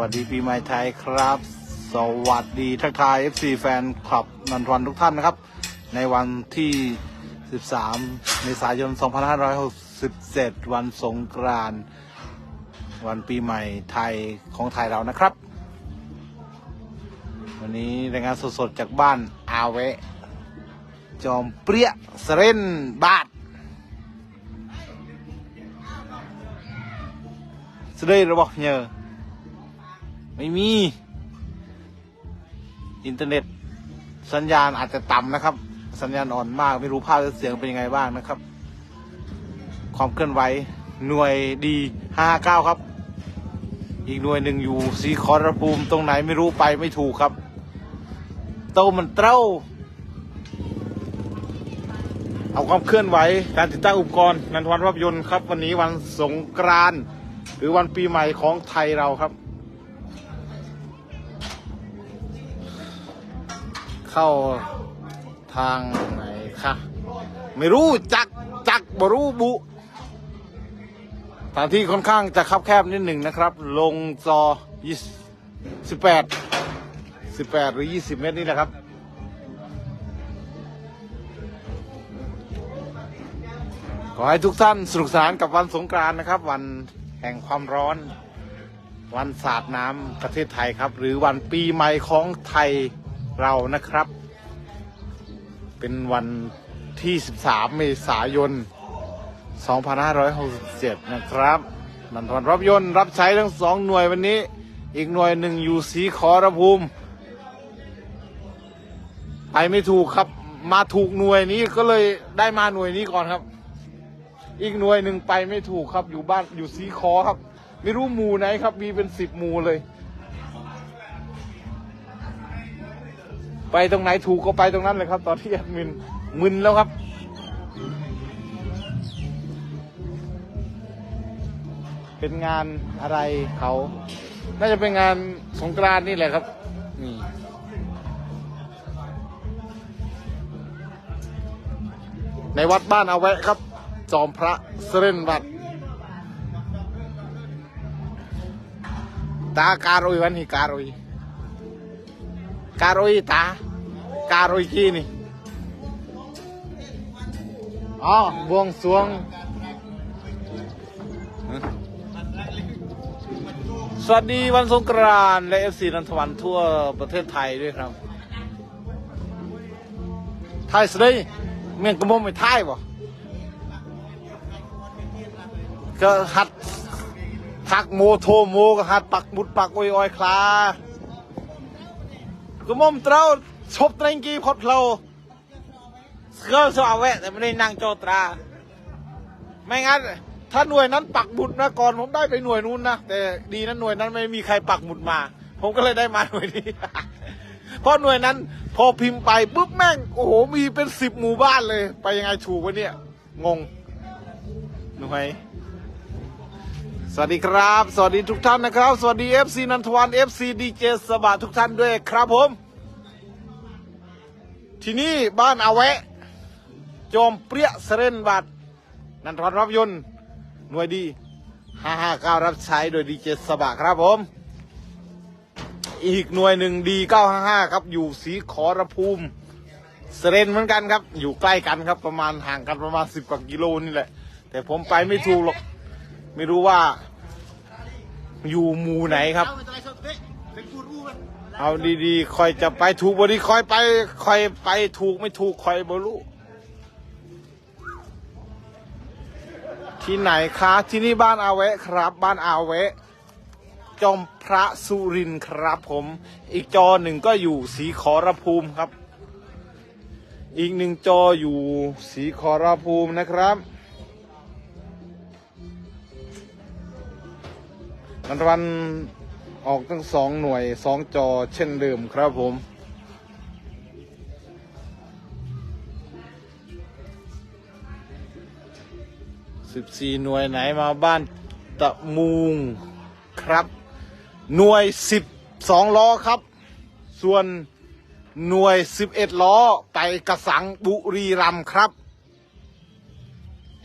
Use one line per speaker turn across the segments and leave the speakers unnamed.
วัสดีปีใหม่ไทยครับ สวัสดีทักทาย FC แฟนคลับนันทวันทุกท่านนะครับ ในวันที่ 13 เมษายน 2567 วันสงกรานต์วันปีใหม่ไทยของไทยเรานะครับ วันนี้รายงานสดๆ จากบ้านอาเวจอมเปรี้ยเสเรนบาทสะได้รือบอกเนอ ไม่มี อินเทอร์เน็ต สัญญาณอาจจะต่ำนะครับ สัญญาณอ่อนมาก ไม่รู้ภาพและเสียงเป็นยังไงบ้างนะครับ ความเคลื่อนไหวหน่วยดี559ครับ อีกหน่วยหนึ่งอยู่สีขอรภูมิตรงไหนไม่รู้ไปไม่ถูกครับ โตมันเต้า เอาความเคลื่อนไหวการติดตั้งอุปกรณ์นันทวันภาพยนตร์ครับ วันนี้วันสงกรานต์หรือวันปีใหม่ของไทยเราครับ เข้าทางไหนคะไม่รู้จักจักบรูบุสถานที่ค่อนข้างจะคับแคบนิดหนึ่งนะครับ ลงจอยี่สิบแปดสิบแปดหรือยี่สิบเมตรนี่แหละครับ ขอให้ทุกท่านสนุกสนานกับวันสงกรานต์นะครับ วันแห่งความร้อน วันสาดน้ำประเทศไทยครับ หรือวันปีใหม่ของไทย เรานะครับ เป็นวันที่ 13 เมษายน 2567 นะครับนันทวันรับยนต์รับใช้ทั้งสองหน่วยวันนี้ อีกหน่วยหนึ่งอยู่สีขอรภูมิ ไปไม่ถูกครับ มาถูกหน่วยนี้ก็เลยได้มาหน่วยนี้ก่อนครับ อีกหน่วยหนึ่งไปไม่ถูกครับ อยู่บ้านอยู่สีคอครับ ไม่รู้หมู่ไหนครับ มีเป็นสิบหมู่เลย ไปตรงไหนถูกก็ไปตรงนั้นเลยครับ ตอนที่แอดมินมึนแล้วครับ เป็นงานอะไรเขา น่าจะเป็นงานสงกรานนี่แหละครับนี่ในวัดบ้านเอาแวะครับ จอมพระเสรนวัดตาการุยวันนี้การุย การุยตาการุยกี้นี่อ๋อบวงสรวงสวัสดีวันสงกรานต์และเอฟซีนันทวันทั่วประเทศไทยด้วยครับ ไทยสิเมียงกระมมไม่ไทยบ่ก็หัดทักโมโทโมก็หัดปักบุดปักออยออยคลา ก็มอมเต้าชบเตรงกีพอดเพลาก็สาวแวะแต่ไม่ได้นั่งโจตรา ไม่งั้นถ้าหน่วยนั้นปักหมุดนะก่อนผมได้ไปหน่วยนู้นนะแต่ดีนะหน่วยนั้นไม่มีใครปักหมุดมา ผมก็เลยได้มาหน่วยนี้เพราะหน่วยนั้น พอพิมพ์ไปปุ๊บแม่งโอ้โหมีเป็นสิบหมู่บ้านเลย ไปยังไงถูกวะเนี่ยงงหน่วย สวัสดีครับ สวัสดีทุกท่านนะครับ สวัสดี FC นันทวัน FC ดีเจสบาทุกท่านด้วยครับผม ที่นี่บ้านอาแวะจอมเปรี้ยเสรนบัตรนันทวันรับยนต์หน่วยดี559รับใช้โดยดีเจสบาครับผม อีกหน่วยหนึ่งดี955ครับ อยู่สีขอรภูมิเสรนเหมือนกันครับ อยู่ใกล้กันครับประมาณห่างกันประมาณ 10กว่ากิโลนี่แหละ แต่ผมไปไม่ถูกหรอก ไม่รู้ว่า อยู่หมู่ไหนครับ เอาดีๆคอยจะไปถูกบดีคอยไปคอยไปถูกไม่ถูกคอยบรู้ที่ไหนคะที่นี่บ้านอาแวะครับ บ้านอาแวะจอมพระสุรินทร์ครับผม อีกจอหนึ่งก็อยู่สีขอรภูมิครับ อีกหนึ่งจออยู่สีขอรภูมินะครับ นันทวันออกทั้งสองหน่วยสองจอเช่นเดิมครับผม สิบสี่หน่วยไหนมาบ้านตะมูงครับ หน่วยสิบสองล้อครับ ส่วนหน่วยสิบเอ็ดล้อไปกระสังบุรีรัมย์ครับ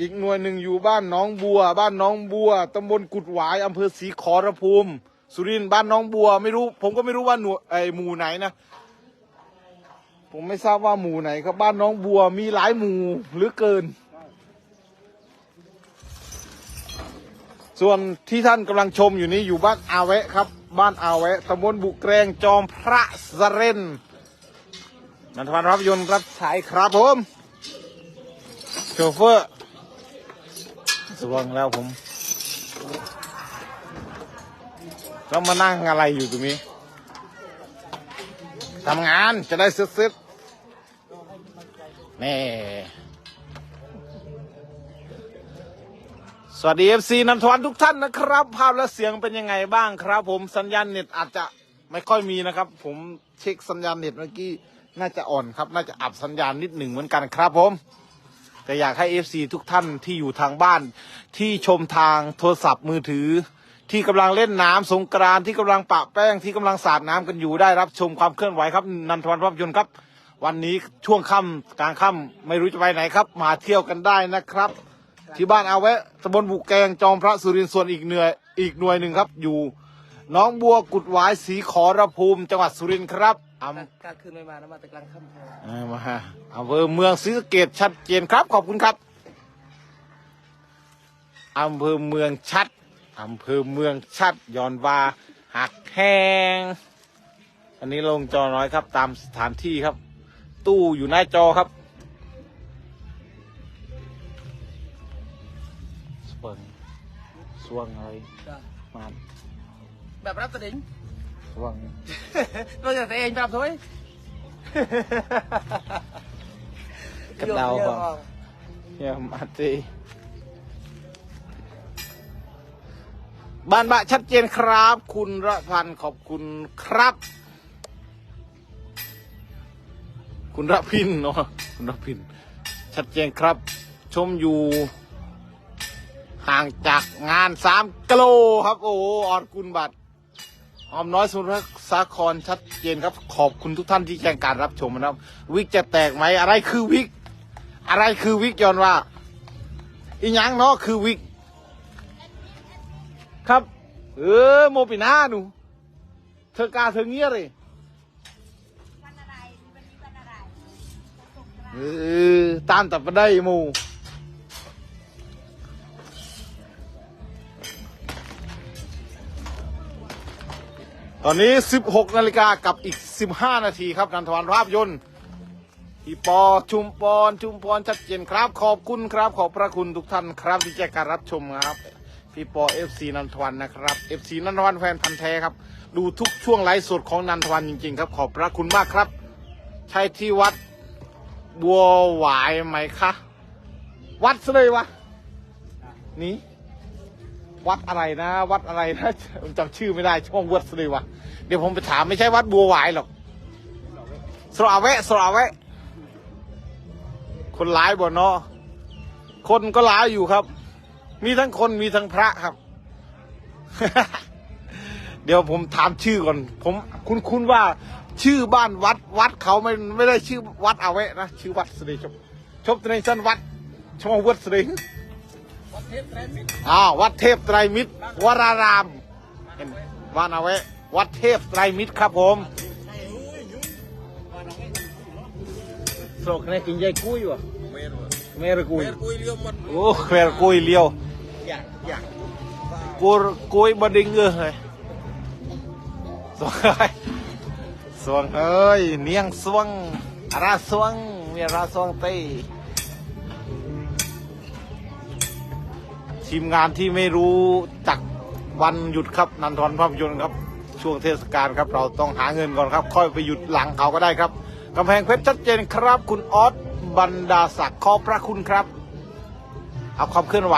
อีกหน่วยหนึ่งอยู่บ้านน้องบัว บ้านน้องบัวตำบลกุดหวายอำเภอศรีขอรภูมิสุรินทร์บ้านน้องบัว ไม่รู้ ผมก็ไม่รู้ว่าหน่วยไอหมู่ไหนนะผมไม่ทราบว่าหมู่ไหนครับบ้านน้องบัวมีหลายหมู่หรือเกิน ส่วนที่ท่านกำลังชมอยู่นี้อยู่บ้านอาแวะครับ บ้านอาแวะตำบลบุกแกรงจอมพระสะเรนนันทวันรับยนต์รับสายครับผมโชเฟอร์ สว่างแล้วผมแล้วมานั่งอะไรอยู่ตรงนี้ทำงานจะได้ซึดๆนี่สวัสดีเอฟซีนันทวันทุกท่านนะครับ ภาพและเสียงเป็นยังไงบ้างครับ ผมสัญญาณเน็ตอาจจะไม่ค่อยมีนะครับ ผมเช็คสัญญาณเน็ตเมื่อกี้น่าจะอ่อนครับ น่าจะอับสัญญาณนิดหนึ่งเหมือนกันครับผม แต่อยากให้เอฟซีทุกท่านที่อยู่ทางบ้านที่ชมทางโทรศัพท์มือถือ ที่กำลังเล่นน้ำสงกรานต์ที่กำลังปะแป้งที่กำลังสาดน้ำกันอยู่ได้รับชมความเคลื่อนไหวครับนันทวันภาพยนตร์ครับ วันนี้ช่วงค่ำกลางค่ำไม่รู้จะไปไหนครับ มาเที่ยวกันได้นะครับ ที่บ้านอาแวะตำบลบุกแกงจอมพระสุรินทร์ส่วนอีกเหนื่อยอีกหน่วยหนึ่งครับ อยู่หน้องบัวกุดหวายสีขอระภูมิจังหวัดสุรินทร์ครับ อำ
กลางคืนไม่มานะมาแต่กลางค่ำแทน
เออมาฮะอำเภอเมืองศรีสะเกดชัดเจนครับ ขอบคุณครับอำเภอเมืองชัดอำเภอเมืองชัดยอนวาหักแห้งอันนี้ลงจอน้อยครับ ตามสถานที่ครับ ตู้อยู่หน้าจอครับสเปิงสวงอะไร
จ้ะ
มา
แบบรับตะดิง
สวง
เราจะแต่เองแบบ thôi
กระเดาก่อนเยี่ยมอาตีบ้านบะชัดเจนครับ คุณระพันธ์ขอบคุณครับ คุณระพินเนาะคุณระพิน ชัดเจนครับ ชมอยู่ ห่างจากงานสามกิโลครับ โอ้โหออดกุลบัตร ออมน้อยสุรสาครชัดเจนครับ ขอบคุณทุกท่านที่แจ้งการรับชมนะครับ วิกจะแตกไหมอะไรคือวิก อะไรคือวิกยอนว่า อีหยังเนาะคือวิก ครับ เออโมปิน่าหนู เธอกล้าเธอเงี้ยเลย
วันอะไรวันนี้วันอะไร
เออตามแต่ไปได้หมู ตอนนี้ 16 นาฬิกากับอีก 15 นาทีครับนันทวันภาพยนตร์พี่ปอชุมปอนชุมพรชัดเจนครับ ขอบคุณครับ ขอบพระคุณทุกท่านครับที่แจ้งการรับชมครับ พี่ปอเอฟซีนันทวันนะครับเอฟซีนันทวันแฟนพันธ์แท้ครับ ดูทุกช่วงไลฟ์สดของนันทวันจริงๆ ครับ ขอบพระคุณมากครับ ใช่ที่วัดบัวหวายไหมคะ วัดซะเลยวะนี่ วัดอะไรนะ วัดอะไรนะจำชื่อไม่ได้ช่องวัดซะเลยวะเดี๋ยวผมไปถามไม่ใช่วัดบัวหวายหรอกสระแวะสระแวะ คนร้ายบ่เนาะคนก็ร้ายอยู่ครับ มีทั้งคนมีทั้งพระครับ เดี๋ยวผมถามชื่อก่อน ผมคุณคุณว่า ชื่อบ้านวัดวัดเขาไม่ไม่ได้ชื่อวัดเอาไว้นะชื่อวัดสเดชบชบตในสั้นวัดชมวัดสเด อ้าววัดเทพไตรมิตรวรารามเห็นวัดเอาไว้วัดเทพไตรมิตรครับผมโศกเนี่ยกินยายกุ้ยวะเมรกุย
คุยเรื่องมัน
โอ้แควกุยเลียว
อยากอยาก
กูกุยบดิงเออเฮ้ยสวงเอ้ยสวงเอ้ยเนียงสวงราสวงมีราสวงเต้ ทีมงานที่ไม่รู้จักวันหยุดครับนันทรภาพยนตร์ครับ ช่วงเทศกาลครับ เราต้องหาเงินก่อนครับ ค่อยไปหยุดหลังเขาก็ได้ครับกำแพงเพชรชัดเจนครับ คุณออสบรรดาศักดิ์ขอบพระคุณครับ เอาความเคลื่อนไหว